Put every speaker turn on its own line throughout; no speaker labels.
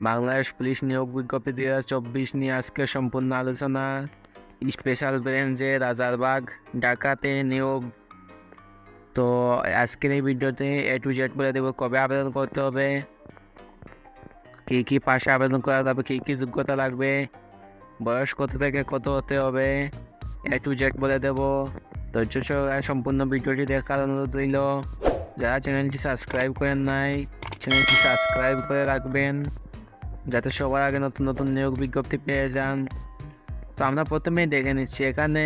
Bangladesh police নিয়োগ বিজ্ঞপ্তি দুই হাজার চব্বিশ নিয়ে আজকে সম্পূর্ণ আলোচনা। স্পেশাল ব্রেঞ্জে রাজারবাগ ঢাকাতে নিয়োগ। তো আজকের এই ভিডিওতে এ টু জেড বলে দেবো কবে আবেদন করতে হবে, কী কী পাশে আবেদন করা যাবে, কী কী যোগ্যতা লাগবে, বয়স কত থেকে কত হতে হবে এ টু জেড বলে দেবো। ধৈর্য সহকারে সম্পূর্ণ ভিডিওটি দেখার অনুরোধ রইল। যারা চ্যানেলটি সাবস্ক্রাইব করেন নাই, চ্যানেলটি সাবস্ক্রাইব করে রাখবেন। যাতে সবার আগে নতুন নতুন নিয়োগ বিজ্ঞপ্তি পেয়ে যান। তো আমরা প্রথমেই দেখে নিচ্ছি, এখানে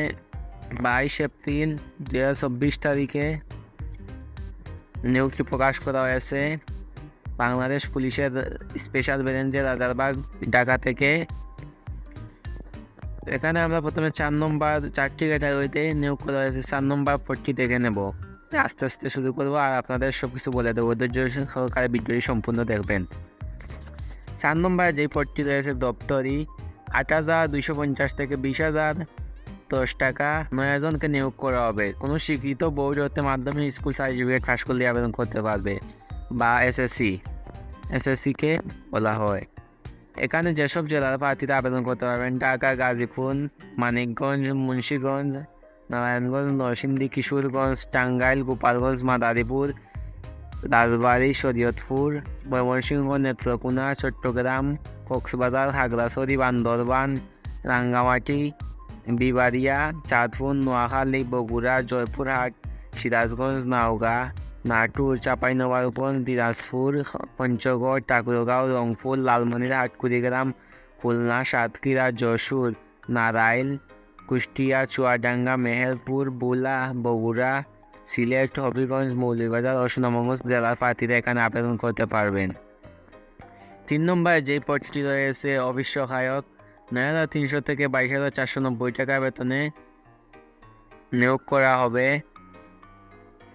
বাইশ এপ্রিল দু হাজার চব্বিশ তারিখে নিয়োগটি প্রকাশ করা হয়েছে। বাংলাদেশ পুলিশের স্পেশাল ব্রাঞ্চের রাজারবাগ ঢাকা থেকে। এখানে আমরা প্রথমে চার নম্বর, চারটি ক্যাটাগরিতে নিয়োগ করা হয়েছে। চার নম্বর পদটি দেখে নেব। আস্তে আস্তে শুরু করব আর আপনাদের সব কিছু বলে দেবো। ধৈর্য সহকারে ভিডিওটি সম্পূর্ণ দেখবেন। চার নম্বরে যেই পদটি রয়েছে, দপ্তরি আট হাজার দুইশো পঞ্চাশ থেকে বিশ হাজার দশ টাকা। নয় জনকে নিয়োগ করা হবে। কোনো স্বীকৃত বোর্ড হতে মাধ্যমিক স্কুল সার্টিফিকেট পাস করলে আবেদন করতে পারবে বা এসএসসি এসএসসিকে বলা হয়। এখানে যেসব জেলার প্রার্থীরা আবেদন করতে পারবেন, ঢাকা, গাজীপুর, মানিকগঞ্জ, মুন্সীগঞ্জ, নারায়ণগঞ্জ, নরসিংদী, কিশোরগঞ্জ, টাঙ্গাইল, গোপালগঞ্জ, মাদারীপুর রাজবাড়ী শরীয়তপুর ময়মনসিংহ নেত্রকোনা চট্টগ্রাম কক্সবাজার খাগড়াছড়ি বান্দরবান রাঙ্গামাটি বিবারিয়া চাঁদপুর নোয়াখালী বগুড়া জয়পুরহাট সিরাজগঞ্জ নওগাঁ নাটোর চাঁপাইনবাবগঞ্জ দিনাজপুর পঞ্চগড় ঠাকুরগাঁও রংপুর লালমনিরহাট কুড়িগ্রাম খুলনা সাতক্ষীরা যশোর নারাইল কুষ্টিয়া চুয়াডাঙ্গা মেহেরপুর বুলা বগুড়া সিলেট হবিগঞ্জ মৌলভীবাজার ও সুনামগঞ্জ জেলার প্রার্থীরা এখানে আবেদন করতে পারবেন। তিন নম্বরে যেই পদটি রয়েছে অফিস সহায়ক নয় হাজার তিনশো থেকে বাইশ হাজার চারশো নব্বই টাকা বেতনে নিয়োগ করা হবে।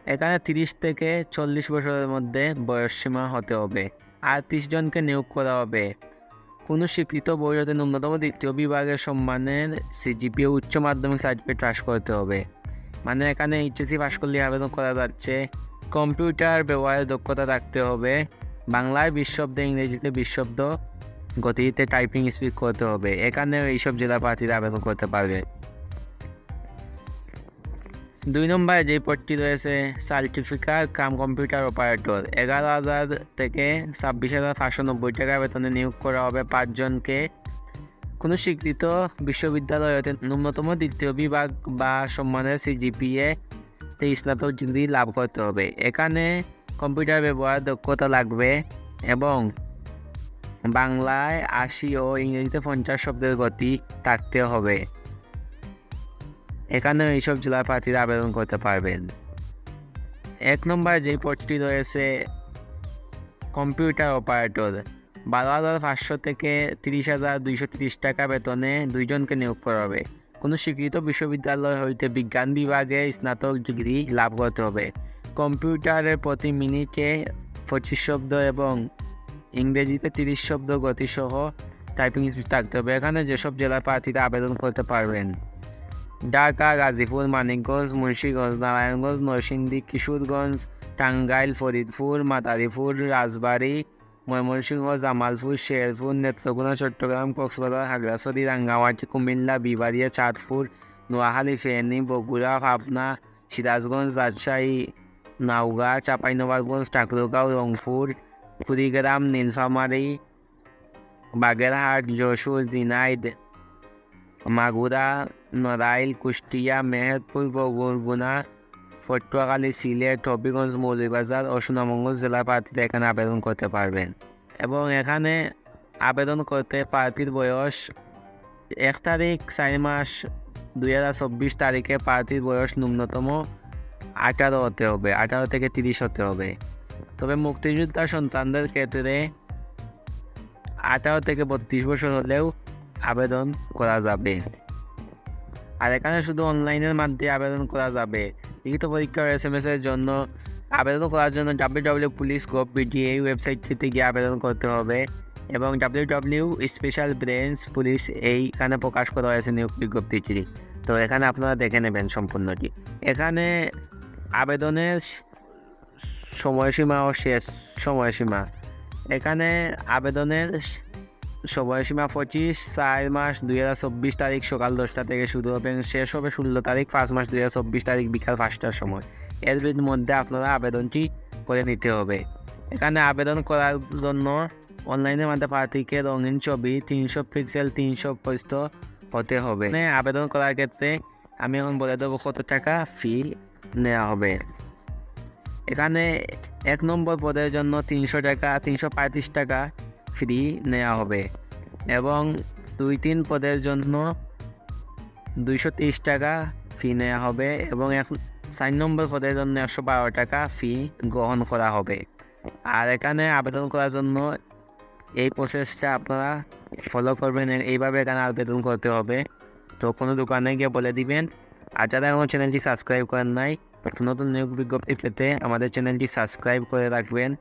এখানে তিরিশ থেকে চল্লিশ বছরের মধ্যে বয়সসীমা হতে হবে। আর তিরিশ জনকে নিয়োগ করা হবে। কোনো স্বীকৃত হতে ন্যূনতম দ্বিতীয় বিভাগের সম্মানের সিজিপিও উচ্চ মাধ্যমিক সার্টিফিকেট পাস করতে হবে। মানে এখানে এইচএসসি পাস করলে আবেদন করা যাচ্ছে। কম্পিউটার ব্যবহারের দক্ষতা রাখতে হবে। বাংলায় বিশ শব্দ ইংরেজিতে বিশ শব্দ গতিতে টাইপিং স্পিড করতে হবে। এখানে এইসব জেলা প্রার্থীরা আবেদন করতে পারবে। দুই নম্বরে যে পদটি রয়েছে সার্টিফিকেট কাম কম্পিউটার অপারেটর এগারো হাজার থেকে ছাব্বিশ হাজার পাঁচশো নব্বই টাকা বেতনে নিয়োগ করা হবে পাঁচজনকে। কোনো স্বীকৃত বিশ্ববিদ্যালয় হতে ন্যূনতম দ্বিতীয় বিভাগ বা সম্মানের সিজিপিএ তে স্নাতক ডিগ্রি লাভ করতে হবে। এখানে কম্পিউটার ব্যবহার দক্ষতা লাগবে এবং বাংলায় আশি ও ইংরেজিতে পঞ্চাশ শব্দের গতি থাকতে হবে। এখানে এইসব জেলার প্রার্থীরা আবেদন করতে পারবেন। এক নম্বর যেই পদটি রয়েছে, কম্পিউটার অপারেটর। বারো হাজার পাঁচশো থেকে তিরিশ হাজার দুইশো তিরিশ টাকা বেতনে দুইজনকে নিয়োগ করা হবে। কোনো স্বীকৃত বিশ্ববিদ্যালয় হইতে বিজ্ঞান বিভাগে স্নাতক ডিগ্রি লাভ করতে হবে। কম্পিউটারের প্রতি মিনিটে পঁচিশ শব্দ এবং ইংরেজিতে তিরিশ শব্দ গতিসহ টাইপিং স্পিড থাকতে হবে। এখানে যেসব জেলার প্রার্থীরা আবেদন করতে পারবেন, ঢাকা, গাজীপুর, মানিকগঞ্জ, মুন্সীগঞ্জ, নারায়ণগঞ্জ, নরসিংদী, কিশোরগঞ্জ, টাঙ্গাইল, ফরিদপুর, মাদারীপুর, রাজবাড়ী ময়মনসিংহ, জামালপুর, শেরপুর, নেত্রকোনা, চট্টগ্রাম, কক্সবাজার খাগড়াছড়ি রাঙ্গামাটি, কুমিল্লা বিবারিয়া চাঁদপুর, নোয়াখালী, ফেনী, বগুড়া, পাবনা, সিরাজগঞ্জ, রাজশাহী, নওগাঁ, চাঁপাইনবাবগঞ্জ, ঠাকুরগাঁও, রংপুর, কুড়িগ্রাম, নীলফামারী, বাগেরহাট, যশোর জিনাইদ মাগুরা, নড়াইল, কুষ্টিয়া, মেহেরপুর বরগুনা পটুয়াখালী সিলেট, হবিগঞ্জ, মৌলভীবাজার ও সুনামগঞ্জ জেলার প্রার্থীরা এখানে আবেদন করতে পারবেন। এবং এখানে আবেদন করতে প্রার্থীর বয়স এক তারিখ চার মাস দুই হাজার চব্বিশ তারিখে প্রার্থীর বয়স ন্যূনতম আঠারো হতে হবে, আঠারো থেকে তিরিশ হতে হবে। তবে মুক্তিযোদ্ধার সন্তানদের ক্ষেত্রে আঠারো থেকে বত্রিশ বছর হলেও আবেদন করা যাবে। আর এখানে শুধু অনলাইনের মাধ্যমে আবেদন করা যাবে। লিখিত পরীক্ষা এস এম এর জন্য। আবেদন করার জন্য W W police gov BD এই ওয়েবসাইটটিতে গিয়ে আবেদন করতে হবে এবং W W special branch police এইখানে প্রকাশ করা হয়েছে নিয়োগ বিজ্ঞপ্তিটি। তো এখানে আপনারা দেখে নেবেন সম্পূর্ণটি। এখানে আবেদনের সময়সীমা ও শেষ সময়সীমা। এখানে আবেদনের সময়সীমা পঁচিশ, চার মাস দুই হাজার চব্বিশ তারিখ সকাল দশটা থেকে শুরু হবে শেষ হবে ষোলো তারিখ পাঁচ মাস দুই হাজার চব্বিশ তারিখ বিকাল পাঁচটার সময়। এর মধ্যে আপনারা আবেদনটি করে নিতে হবে। এখানে আবেদন করার জন্য অনলাইনের মাধ্যমে প্রার্থীকে রঙিন ছবি, তিনশো পিক্সেল তিনশো পরিস্থ হতে হবে। আবেদন করার ক্ষেত্রে আমি এখন বলে দেবো কত টাকা ফি নেওয়া হবে। এখানে এক নম্বর পদের জন্য তিনশো টাকা, তিনশো পঁয়ত্রিশ টাকা ফ্রি নেওয়া হবে এবং দুই তিন পদের জন্য দুইশো তিরিশ টাকা ফি নেওয়া হবে এবং এক চার নম্বর পদের জন্য একশো বারো টাকা ফি গ্রহণ করা হবে। আর এখানে আবেদন করার জন্য এই প্রসেসটা আপনারা ফলো করবেন, এইভাবে এখানে আবেদন করতে হবে। তো কোনো দোকানে গিয়ে বলে দিবেন, আর যারা আমার চ্যানেলটি সাবস্ক্রাইব করেন নাই, নতুন নিয়োগ বিজ্ঞপ্তি পেতে আমাদের চ্যানেলটি সাবস্ক্রাইব করে রাখবেন।